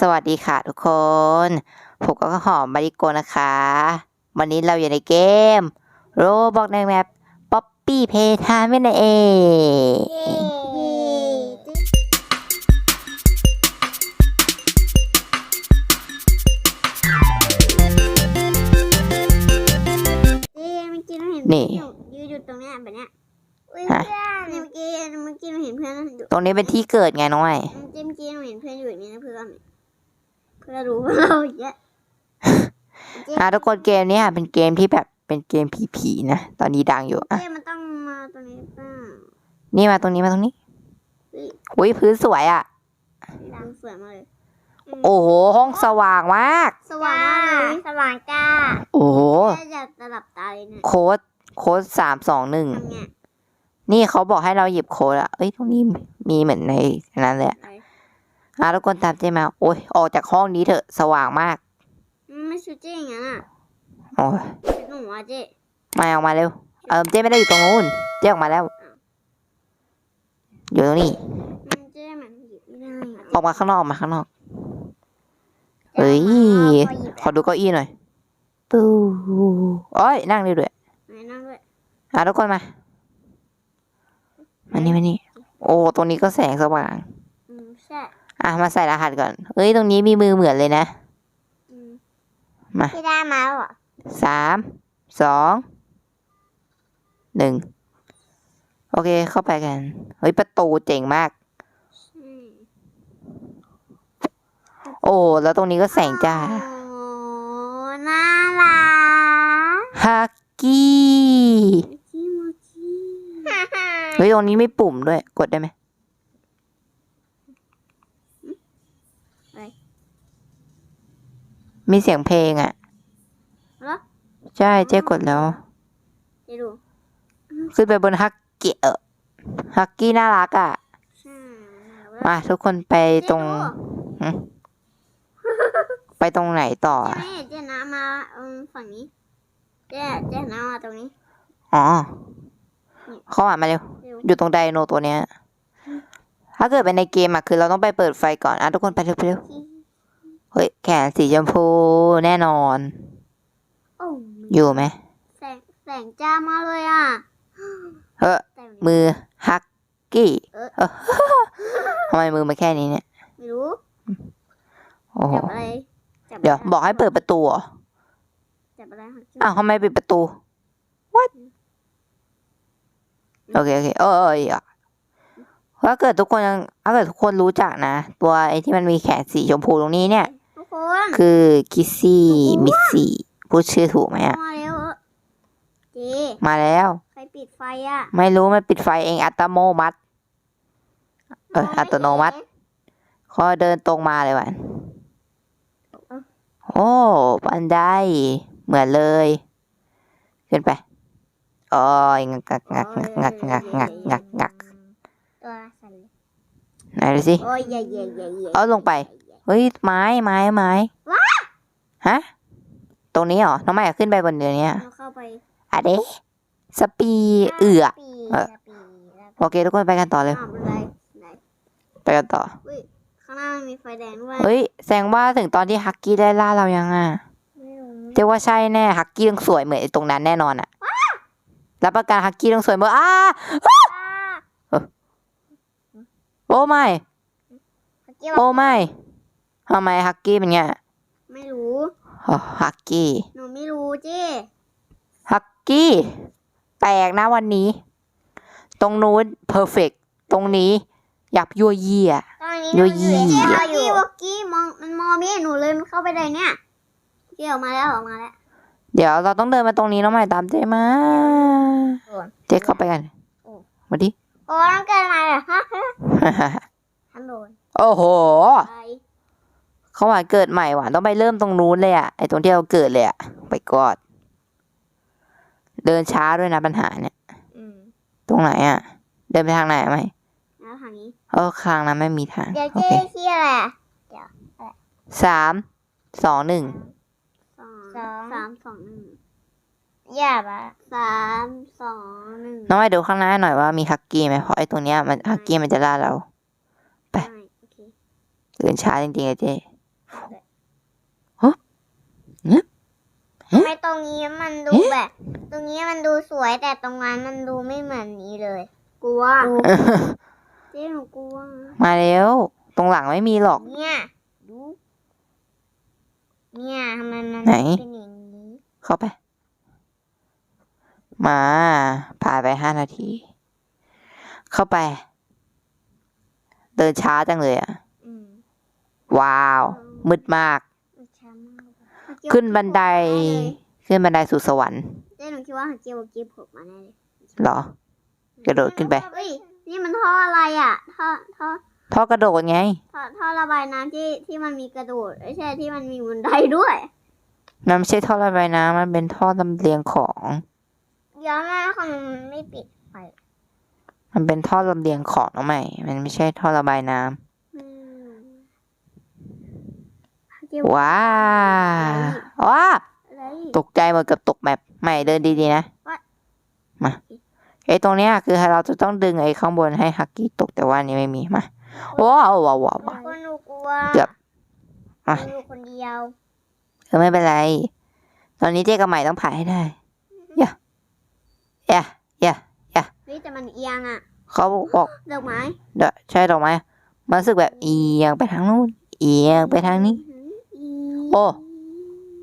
สวัสดีค่ะทุกคน ผมก็หอมมาริโกนะคะ วันนี้เราอยู่ในเกมโรบอกในแมปป๊อปปี้เพทาไม่นเองเจ๊เมื่อกี้เราเห็นนี่อยู่ยืนอยู่ตรงนี้แบบเนี้ยฮะเมื่อกี้เมื่อกี้เราเห็นเพื่อนตรงนี้เป็นที่เกิดไงน้อง เพื่อนรู้ว่าเราเยอะเจ๊อะทุกคนเกมเนี้ยเป็นเกมที่แบบเป็นเกมผีๆนะ ตอนนี้ดังอยู่อะเจ๊มันต้องมาตรงนี้ป่ะนี่มาตรงนี้มาตรงนี้เฮ้ยอุ้ยพื้นสวยอะ ดังสวยมากเลย โอ้โหห้องสว่างมาก สว่างมากเลยสว่างจ้าโอ้โหแค่จะตลับตาเลยเนี่ยโค้ดโค้ดสามสองหนึ่งทำไงนี่เขาบอกให้เราหยิบโค้ดอะเอ้ยตรงนี้มีเหมือนในนั้นเลยอะไป อะทุกคนตามเจ๊มา โอ้ยออกจากห้องนี้เถอะสว่างมากมันไม่ชูเจ๊อย่างนั้นอะโอ้ยเป็นหนูอะเจ๊มาออกมาเร็ว เออเจ๊ไม่ได้อยู่ตรงนู้น เจ๊ออกมาแล้ว อยู่ตรงนี้มันเจ๊มันหยิบไม่ได้อะออกมาข้างนอกออกมาข้างนอกเอ้ยพอหยิบขอดูเก้าอี้หน่อยปูโอ้ยนั่งได้ด้วยไหนนั่งด้วยอะทุกคนมามานี่มานี่ โอ้ ตรงนี้ก็แสงสว่างอืม ใช่อะมาใส่รหัสก่อน เอ้ย ตรงนี้มีมือเหมือนเลยนะ อืมมา พี่ได้มาแล้วเหรอสาม สอง หนึ่ง โอเค เข้าไปกัน เฮ้ย ประตูเจ๋งมาก อืมโอ้ แล้วตรงนี้ก็แสงจ้า โอ้น่ารักฮักกี้ จิโมจิ เฮ้ย ตรงนี้ไม่ปุ่มด้วย กดได้ไหม มีเสียงเพลงอะ เหรอใช่เจ๊กดแล้วจะดูขึ้นไปบนฮักกี้เออฮักกี้น่ารักอะ ใช่มาทุกคนไปตรงไปตรงไหนต่อเจ๊อะไม่เจ๊น้ำมาอืมฝั่งนี้เจ๊เจ๊น้ำมาตรงนี้อ๋อ เข้ามามาเร็ว เร็วอยู่ตรงไดโนตัวเนี้ย ถ้าเกิดเป็นในเกมอะคือเราต้องไปเปิดไฟก่อน อะ ทุกคนไปเร็วไปเร็ว เฮ้ยแขนสีชมพูแน่นอน โอ้อยู่ไหมแสงแสงจ้ามาเลยอะเฮ้อแต่มือฮักกี้เออเออทำไมมือมาแค่นี้เนี่ย ไม่รู้โอ้โหจับอะไรจับเดี๋ยวะไรบอกให้เปิดประตูเหรอจับอะไรคะอ้าวทำไมปิดประตู what โอเคโอเคเออเออเออถ้าเกิดทุกคนยังถ้าเกิดทุกคนรู้จักนะ ตัวไอ้ที่มันมีแขนสีชมพูตรงนี้เนี่ยทุก คนคือคิสซี่มิสซี่พูดชื่อถูกไหมอะมาเร็วเจ๊มาแล้ว ใครปิดไฟอะไม่รู้มันปิดไฟเองอัตโนมัติเอออัตโนมัติก็เดินตรงมาเลยวันโอ้บันไดเหมือนเลย ขึ้นไปโอ้ยงักงักงักงักงักงักงักงักตัวสั่นเลยไหนดูสิโอ้ยเย่เย่เย่เย่เอาลงไป เฮ้ยไม้ไม้ไม้ฮะตรงนี้เหรอน้องไม่อยากขึ้นไปบนเดี๋ยวนี้เราเข้าไปอะเดสปีเอือปีเออปีแล้วโอเคทุกคนไปกันต่อเลยอ้าวบันไดไหนไปกันต่ออุ้ยข้างหน้ามันมีไฟแดงด้วยเฮ้ยแสดงว่าถึงตอนที่ฮักกี้ได้ล่าเรายังอะไม่รู้เจ๊ว่าใช่แน่ฮักกี้ต้องสวยเหมือนไอ้ตรงนั้นแน่นอนอะรับประกันฮักกี้ต้องสวยเหมือนอ้าอ่าโอ้ไม่เมื่อกี้โอ้ว่าไม่ ทำไมฮักกี้เป็นเงี้ยไม่รู้อ๋อฮักกี้หนูไม่รู้เจ้ฮักกี้แปลกนะวันนี้ ตรงนู้นเพอร์เฟกตรงนี้อยากยั่วเยี่ย ตอนนี้โยหนูอยู่ยี่ เจ้วอกกี้วอกกี้มองมันมองไม่เห็นหนูเลยมันเข้าไปได้เนี่ยเจ้ออกมาแล้วออกมาแล้ว เดี๋ยวเราต้องเดินมาตรงนี้น้องใหม่ตามเจ๊มา เจ๊เข้าไปกันโอ้ มาดิ โอ้ต้องเกิดอะไรเหรอฮะทันโดนโอ้โหไป เขาว่าเกิดใหม่ว่ะต้องไปเริ่มตรงนู้นเลยอะไอตรงที่เราเกิดเลยอะไปกอด เดินช้าด้วยนะปัญหาเนี่ย อืมตรงไหนอะเดินไปทางไหนไหมแล้วทางนี้ เออข้างนั้นไม่มีทางเดี๋ยวโอเจ๊เคขี้อะไรอะสามสองหนึ่งสองสามสองหนึ่งอย่าปะสามสองหนึ่งน้องไปดูข้างหน้าหน่อยว่ามีฮักกี้ไหมเพราะไอตรงเนี้ยมันฮักกี้มันจะล่าเรา ไปได้โอเค เดินช้าจริงๆเลยเจ๊ ฮะฮะทำไมตรงนี้มันดูแบบ ตรงนี้มันดูสวยแต่ตรงนั้นมันดูไม่เหมือนนี้เลย กลัวเจ๊หนูกลัว มาเร็วตรงหลังไม่มีหรอก เนี่ยดูเนี่ยทำไมมันไหนเป็นอย่างนี้ เข้าไป มาผ่านไปห้านาที เข้าไป เดินช้าจังเลยอะอืมว้าว มืดมากช้ามากขึ้นบันได ขึ้นบันไดสู่สวรรค์เจ๊หนูคิดว่าเกียวเกียวผมมาแน่เลยเหรอ กระโดดขึ้นไป เฮ้ยนี่มันท่ออะไรอะท่อท่อท่อกระโดดไง ท่อท่อระบายน้ำที่ที่มันมีกระโดดไม่ใช่ที่มันมีบันไดด้วย มันไม่ใช่ท่อระบายน้ำมันเป็นท่อลำเลียงของ เดี๋ยวแม่คนไม่ปิดไฟมันเป็นท่อลำเลียงของน้องใหม่ มันไม่ใช่ท่อระบายน้ำ อืมเกีย วว้าว้าอะไรตกใจหมดเกับตกแบบใหม่เดินดีๆนะ What? มาไอ้ตรงเนี้ยคือเราจะต้องดึงไอ้ข้างบนให้ฮักกี้ตกแต่ว่าอันนี้ไม่มีมาว้าวว้าวว้าวว้าวคนหนูกลัวเกือบอะหนูอยู่คนเดียวเออไม่เป็นไร ตอนนี้เจ๊กับใหม่ต้องผ่านให้ได้อย่าอย่าอย่าเฮ้ยแต่มันเอียงอะเขาบอกดอกไม้เดยวใช่ดอกไม้มันรู้สึกแบบเอียงไปทางนู้นเอียงไปทางนี้โอ้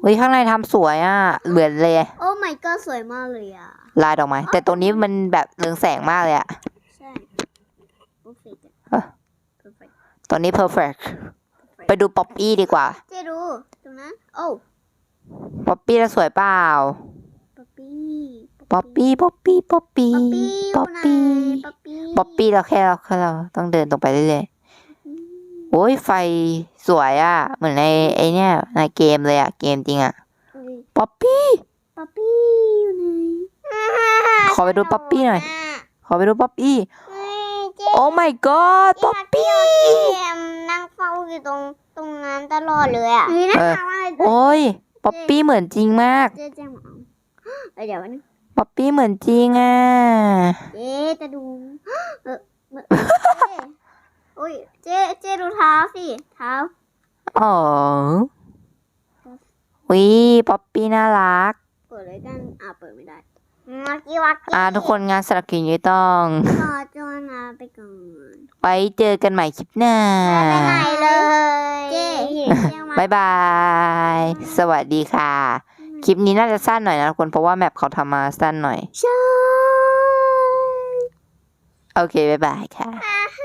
เฮ้ยข้างในทำสวยอะ เหมือนเลย โอ้ my god สวยมากเลยอะ ลายดอกไม้แต่ตรงนี้มันแบบเรืองแสงมากเลยอะ ใช่ perfect อะอะ perfect ตอนนี้ perfect ไปดูป๊อปปี้ดีกว่า เจ๊ดูตรงนั้นโอ้ป๊อปปี้แล้วสวยเปล่าป๊อปปี้ป๊อปปี้ป๊อปปี้ป๊อปปี้ป๊ป๊ออปปปี้ปี้ป๊อปปี้ป๊อปปี้เราแค่เราแค่เราต้องเดินตรงไปเรื่อยๆ โอ้ยไฟสวยอะ เหมือนในไอเนี้ยในเกมเลยอะ เกมจริงอะ ป๊อปปี้ป๊อปปี้อยู่ไหนขอไปดูป๊อปปี้หน่อยะขอไปดูป๊อปปี้เฮ้ยเจ๊โอ้ my god ป๊อปปี้เจ๊นั่งเฝ้าอยู่ตรงตรงนั้นตลอดเลยอะเฮ้ยน่าเออรักมากเลยโอ้ยป๊อปปี้เหมือนจริงมากเจ๊เจ๊หมองเอ้ยเดี๋ยวนะป๊อปปี้เหมือนจริงอะเจ๊จะดูเออเมื่อเจ๊โอ้ยเจ๊เจ๊ดูเท้าสิเท้าอ๋อวิป๊อปปี้น่ารัก เปิดเลยกันอ่าเปิดไม่ได้วักกี้วักกี้อ่าทุกคนงานสำหรับคลิปนี้ต้องขอจวนลาไปก่อนไว้เจอกันใหม่คลิปหน้าไม่ไปไหนเลยเจ๊เจ๊มาบายบาย สวัสดีค่ะ คลิปนี้น่าจะสั้นหน่อยนะทุกคนเพราะว่าแมปเขาทำมาสั้นหน่อย ใช่ โอเคบ๊ายบายค่ะอ่าฮะ